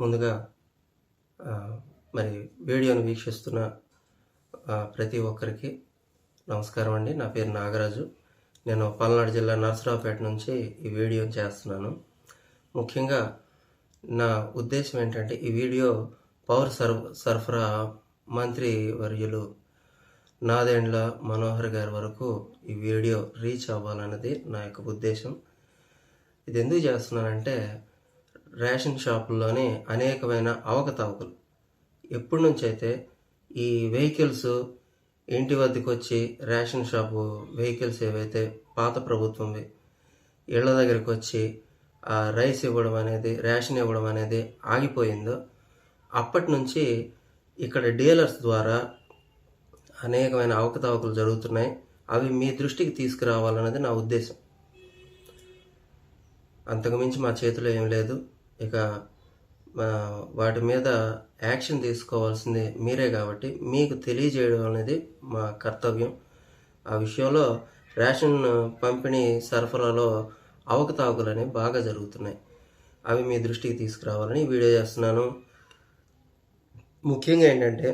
ముందుగా మరి వీడియోను వీక్షిస్తున్న ప్రతి ఒక్కరికి నమస్కారం అండి. నా పేరు నాగరాజు. నేను పల్నాడు జిల్లా నర్సరావుపేట నుంచి ఈ వీడియో చేస్తున్నాను. ముఖ్యంగా నా ఉద్దేశం ఏంటంటే ఈ వీడియో పౌర సర సరఫరా మంత్రి వర్యులు నాదేండ్ల మనోహర్ గారి వరకు ఈ వీడియో రీచ్ అవ్వాలన్నది నా యొక్క ఉద్దేశం. ఇది ఎందుకు చేస్తున్నానంటే రేషన్ షాపుల్లోనే అనేకమైన అవకతవకలు. ఎప్పటి నుంచి అయితే ఈ వెహికల్స్ ఇంటి వద్దకు వచ్చి రేషన్ షాపు వెహికల్స్ ఏవైతే పాత ప్రభుత్వంవి ఇళ్ళ దగ్గరికి వచ్చి ఆ రైస్ ఇవ్వడం అనేది రేషన్ ఇవ్వడం అనేది ఆగిపోయిందో అప్పటి నుంచి ఇక్కడ డీలర్స్ ద్వారా అనేకమైన అవకతవకలు జరుగుతున్నాయి. అవి మీ దృష్టికి తీసుకురావాలన్నది నా ఉద్దేశం. అంతకుమించి మా చేతిలో ఏం లేదు. ఇక వాటి మీద యాక్షన్ తీసుకోవాల్సింది మీరే కాబట్టి మీకు తెలియజేయడం అనేది మా కర్తవ్యం. ఆ విషయంలో రేషన్ పంపిణీ సరఫరాలో అవకతవకలు అనేవి బాగా జరుగుతున్నాయి. అవి మీ దృష్టికి తీసుకురావాలని వీడియో చేస్తున్నాను. ముఖ్యంగా ఏంటంటే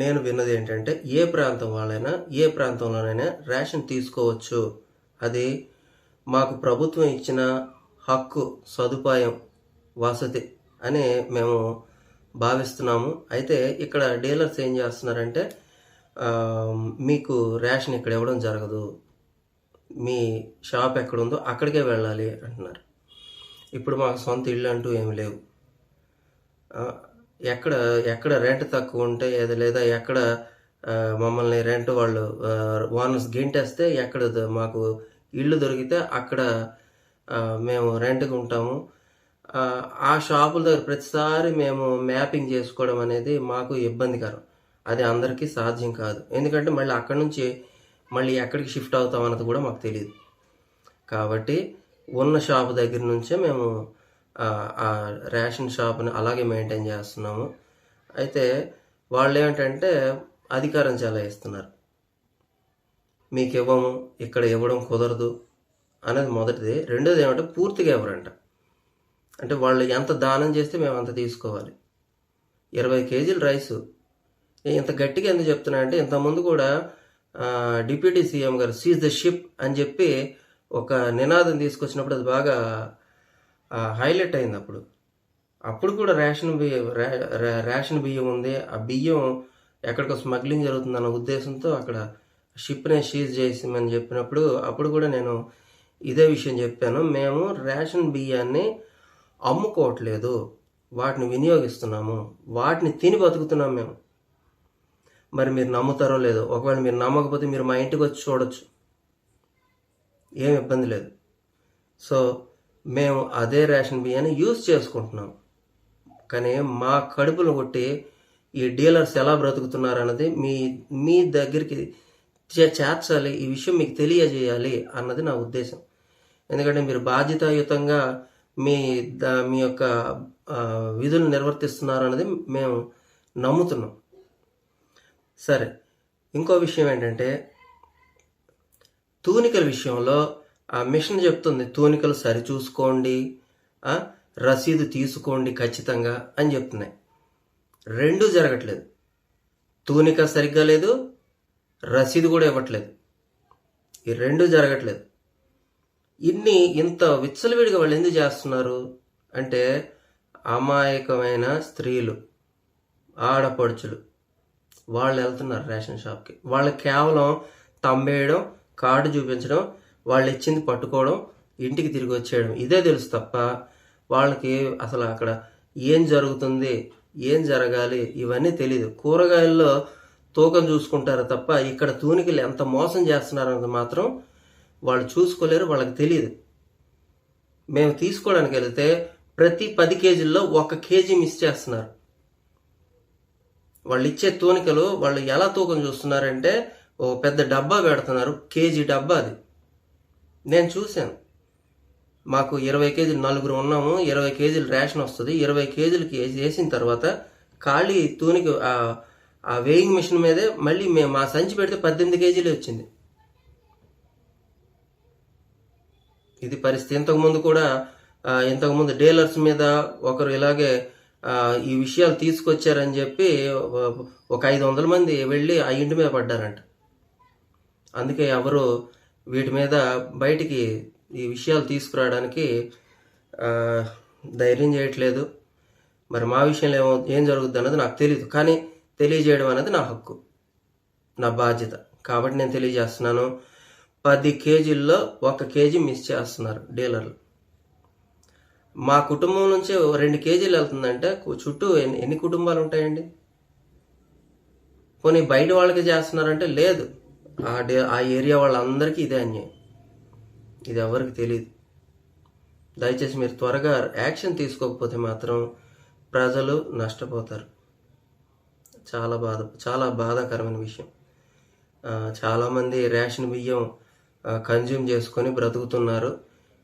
నేను విన్నది ఏంటంటే ఏ ప్రాంతం వాళ్ళైనా ఏ ప్రాంతంలోనైనా రేషన్ తీసుకోవచ్చు. అది మాకు ప్రభుత్వం ఇచ్చిన హక్కు సదుపాయం వసతి అని మేము భావిస్తున్నాము. అయితే ఇక్కడ డీలర్స్ ఏం చేస్తున్నారంటే మీకు రేషన్ ఇక్కడ ఇవ్వడం జరగదు. మీ షాప్ ఎక్కడ ఉందో అక్కడికే వెళ్ళాలి అంటున్నారు. ఇప్పుడు మాకు సొంత ఇల్లు అంటూ ఏమి లేవు. ఎక్కడ ఎక్కడ రెంట్ తక్కువ ఉంటే ఏది లేదా ఎక్కడ మమ్మల్ని రెంట్ వాళ్ళు ఓనర్స్ గింటేస్తే ఎక్కడ మాకు ఇల్లు దొరికితే అక్కడ మేము రెంట్కి ఉంటాము. ఆ, షాపుల దగ్గర ప్రతిసారి మేము మ్యాపింగ్ చేసుకోవడం అనేది మాకు ఇబ్బందికరం. అది అందరికీ సాధ్యం కాదు. ఎందుకంటే మళ్ళీ అక్కడి నుంచి మళ్ళీ ఎక్కడికి షిఫ్ట్ అవుతాం అన్నది కూడా మాకు తెలియదు కాబట్టి ఉన్న షాప్ దగ్గర నుంచే మేము ఆ, రేషన్ షాప్ని అలాగే మెయింటైన్ చేస్తున్నాము. అయితే వాళ్ళు ఏమిటంటే అధికారం చాలా ఇస్తున్నారు మీకు ఇవ్వము ఇక్కడ ఇవ్వడం కుదరదు. అనేది మొదటిది. రెండోది ఏమంటే పూర్తిగా ఇవ్వరంట అంటే వాళ్ళు ఎంత దానం చేస్తే మేము అంత తీసుకోవాలి. ఇరవై కేజీలు రైసు. ఇంత గట్టిగా ఎందుకు చెప్తున్నా అంటే ఇంతకుముందు కూడా డిప్యూటీ సీఎం గారు సీజ్ ద షిప్ అని చెప్పి ఒక నినాదం తీసుకొచ్చినప్పుడు అది బాగా హైలైట్ అయింది అప్పుడు. అప్పుడు కూడా రేషన్ బియ్యం రేషన్ బియ్యం ఉంది. ఆ బియ్యం ఎక్కడికో స్మగ్లింగ్ జరుగుతుందన్న ఉద్దేశంతో అక్కడ షిప్నే షీజ్ చేసామని చెప్పినప్పుడు అప్పుడు కూడా నేను ఇదే విషయం చెప్పాను. మేము రేషన్ బియ్యాన్ని అమ్ముకోవట్లేదు. వాటిని వినియోగిస్తున్నాము. వాటిని తిని బతుకుతున్నాం మేము. మరి మీరు నమ్ముతారో లేదో ఒకవేళ మీరు నమ్మకపోతే మీరు మా ఇంటికి వచ్చి చూడొచ్చు. ఏం ఇబ్బంది లేదు. సో మేము అదే రేషన్ బియ్యాన్ని యూజ్ చేసుకుంటున్నాం. కానీ మా కడుపులు కొట్టి ఈ డీలర్స్ ఎలా బ్రతుకుతున్నారు అన్నది మీ మీ దగ్గరికి చే- చేర్చాలి. ఈ విషయం మీకు తెలియజేయాలి అన్నది నా ఉద్దేశం. ఎందుకంటే మీరు బాధ్యతాయుతంగా మీ దా మీ యొక్క విధులు నిర్వర్తిస్తున్నారు అనేది మేము నమ్ముతున్నాం. సరే ఇంకో విషయం ఏంటంటే తూనికల విషయంలో ఆ మిషన్ చెప్తుంది తూనికలు సరిచూసుకోండి రసీదు తీసుకోండి ఖచ్చితంగా అని చెప్తున్నాయి. రెండూ జరగట్లేదు. తూనిక సరిగ్గా లేదు రసీదు కూడా ఇవ్వట్లేదు. ఈ రెండు జరగట్లేదు. ఇన్ని ఇంత విచ్చలవిడిగా వాళ్ళు ఎందుకు చేస్తున్నారు? అంటే అమాయకమైన స్త్రీలు ఆడపడుచులు. వాళ్ళు వెళ్తున్నారు రేషన్ షాప్కి. వాళ్ళు కేవలం తంబేయడం కార్డు చూపించడం వాళ్ళు ఇచ్చింది పట్టుకోవడం ఇంటికి తిరిగి వచ్చేయడం. ఇదే తెలుసు తప్ప వాళ్ళకి అసలు అక్కడ ఏం జరుగుతుంది ఏం జరగాలి ఇవన్నీ తెలియదు కూరగాయల్లో తూకం చూసుకుంటారు తప్ప ఇక్కడ తూనికలు ఎంత మోసం చేస్తున్నారన్నది మాత్రం వాళ్ళు చూసుకోలేరు వాళ్ళకి తెలియదు మేము తీసుకోవడానికి వెళితే ప్రతి పది కేజీల్లో ఒక కేజీ మిస్ చేస్తున్నారు. వాళ్ళు ఇచ్చే తూనికలు వాళ్ళు ఎలా తూకం చూస్తున్నారంటే ఓ పెద్ద డబ్బా పెడుతున్నారు కేజీ డబ్బా అది. నేను చూశాను. మాకు ఇరవై కేజీలు నలుగురు ఉన్నాము ఇరవై కేజీలు రేషన్ వస్తుంది ఇరవై కేజీలకి వేసిన తర్వాత ఖాళీ తూనికి ఆ ఆ వేయింగ్ మిషన్ మీదే మళ్ళీ మేము మా సంచి పెడితే పద్దెనిమిది కేజీలు వచ్చింది. ఇది పరిస్థితి. ఇంతకుముందు కూడా ఇంతకుముందు డీలర్స్ మీద ఒకరు ఇలాగే ఈ విషయాలు తీసుకొచ్చారని చెప్పి ఒక- ఐదు వందల మంది వెళ్ళి ఆ ఇంటి మీద పడ్డారంట. అందుకే ఎవరు వీటి మీద బయటికి ఈ విషయాలు తీసుకురావడానికి ధైర్యం చేయట్లేదు. మరి మా విషయంలో ఏమో ఏం జరుగుద్ది అన్నది నాకు తెలియదు కానీ తెలియజేయడం అనేది నా హక్కు నా బాధ్యత. కాబట్టి నేను తెలియజేస్తున్నాను. పది కేజీల్లో ఒక కేజీ మిస్ చేస్తున్నారు డీలర్లు. మా కుటుంబం నుంచి రెండు కేజీలు వెళ్తుందంటే చుట్టూ ఎన్ని ఎన్ని కుటుంబాలు ఉంటాయండి? పోనీ బయట వాళ్ళకి చేస్తున్నారంటే లేదు. ఆ డే ఆ ఏరియా వాళ్ళందరికీ ఇదే అన్యాయం. ఇది ఎవరికి తెలియదు దయచేసి మీరు త్వరగా యాక్షన్ తీసుకోకపోతే మాత్రం ప్రజలు నష్టపోతారు. చాలా బాధ చాలా బాధాకరమైన విషయం. చాలామంది రేషన్ బియ్యం కన్జ్యూమ్ చేసుకొని బ్రతుకుతున్నారు.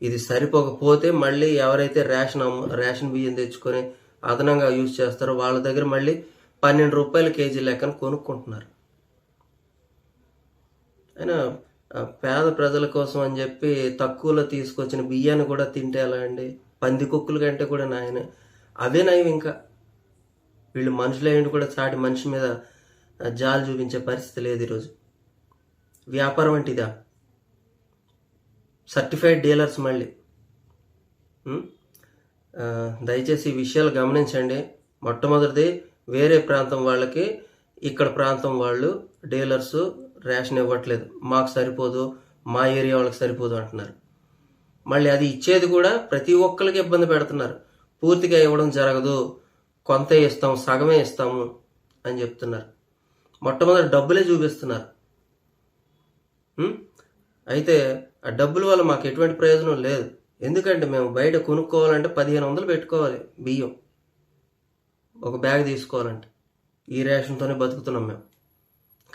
ఇది సరిపోకపోతే మళ్ళీ ఎవరైతే రేషన్ రేషన్ బియ్యం తెచ్చుకొని అదనంగా యూజ్ చేస్తారో వాళ్ళ దగ్గర మళ్ళీ పన్నెండు రూపాయల కేజీ లెక్కన కొనుక్కుంటున్నారు. అయినా పేద ప్రజల కోసం అని చెప్పి తక్కువలో తీసుకొచ్చిన బియ్యాన్ని కూడా తింటే ఎలా అండి? పంది కుక్కలు కంటే కూడా నాయన అవే నయం ఇంకా. వీళ్ళు మనుషులైండి కూడా సాటి మనిషి మీద జాలు చూపించే పరిస్థితి లేదు ఈరోజు. వ్యాపారం అంటే ఇదా? సర్టిఫైడ్ డీలర్స్ మళ్ళీ. దయచేసి ఈ విషయాలు గమనించండి. మొట్టమొదటిది వేరే ప్రాంతం వాళ్ళకి ఇక్కడ ప్రాంతం వాళ్ళు డీలర్స్ రేషన్ ఇవ్వట్లేదు. మాకు సరిపోదు మా ఏరియా వాళ్ళకి సరిపోదు అంటున్నారు. మళ్ళీ అది ఇచ్చేది కూడా ప్రతి ఒక్కరికి ఇబ్బంది పెడుతున్నారు. పూర్తిగా ఇవ్వడం జరగదు కొంత ఇస్తాం సగమే ఇస్తాము అని చెప్తున్నారు. మొట్టమొదటి డబ్బులే చూపిస్తున్నారు. అయితే ఆ డబ్బుల వల్ల మాకు ఎటువంటి ప్రయోజనం లేదు. ఎందుకంటే మేము బయట కొనుక్కోవాలంటే పదిహేను వందలు పెట్టుకోవాలి బియ్యం. ఒక బ్యాగ్ తీసుకోవాలంటే. ఈ రేషన్తోనే బతుకుతున్నాం మేము.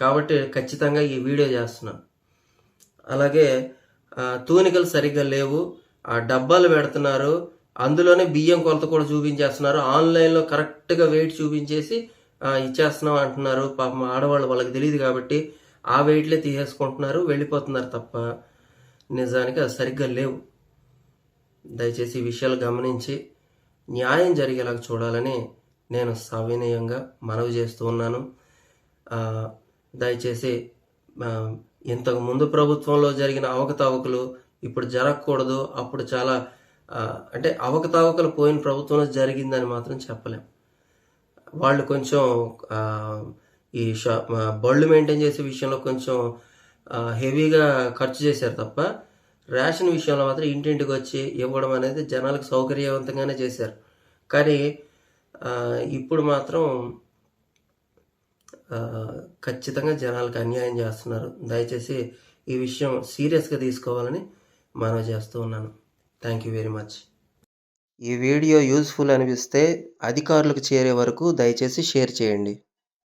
కాబట్టి ఖచ్చితంగా ఈ వీడియో చేస్తున్నాం. అలాగే తూనికలు సరిగ్గా లేవు. ఆ డబ్బాలు పెడుతున్నారు. అందులోనే బియ్యం కొలత కూడా చూపించేస్తున్నారు. ఆన్లైన్లో కరెక్ట్గా వెయిట్ చూపించేసి ఇచ్చేస్తున్నాం అంటున్నారు. పాపం ఆడవాళ్ళు వాళ్ళకి తెలియదు కాబట్టి ఆ వెయిట్లే తీసేసుకుంటున్నారు. వెళ్ళిపోతున్నారు తప్ప నిజానికి అది సరిగ్గా లేవు. దయచేసి ఈ విషయాలు గమనించి న్యాయం జరిగేలాగా చూడాలని నేను సవినయంగా మనవి చేస్తూ ఉన్నాను. దయచేసి ఇంతకు ముందు ప్రభుత్వంలో జరిగిన అవకతవకలు ఇప్పుడు జరగకూడదు. అప్పుడు చాలా అంటే అవకతవకలు పోయిన ప్రభుత్వంలో జరిగిందని మాత్రం చెప్పలేం. వాళ్ళు కొంచెం ఈ షా బళ్ళు మెయింటైన్ చేసే విషయంలో కొంచెం హెవీగా ఖర్చు చేశారు తప్ప రేషన్ విషయంలో మాత్రం ఇంటింటికి వచ్చి ఇవ్వడం అనేది జనాలకు సౌకర్యవంతంగానే చేశారు. కానీ ఇప్పుడు మాత్రం ఖచ్చితంగా జనాలకు అన్యాయం చేస్తున్నారు. దయచేసి ఈ విషయం సీరియస్గా తీసుకోవాలని మనవి చేస్తూ ఉన్నాను. Thank you very much. ఈ వీడియో యూస్ఫుల్ అనిపిస్తే అధికారులకు చేరే వరకు దయచేసి షేర్ చేయండి.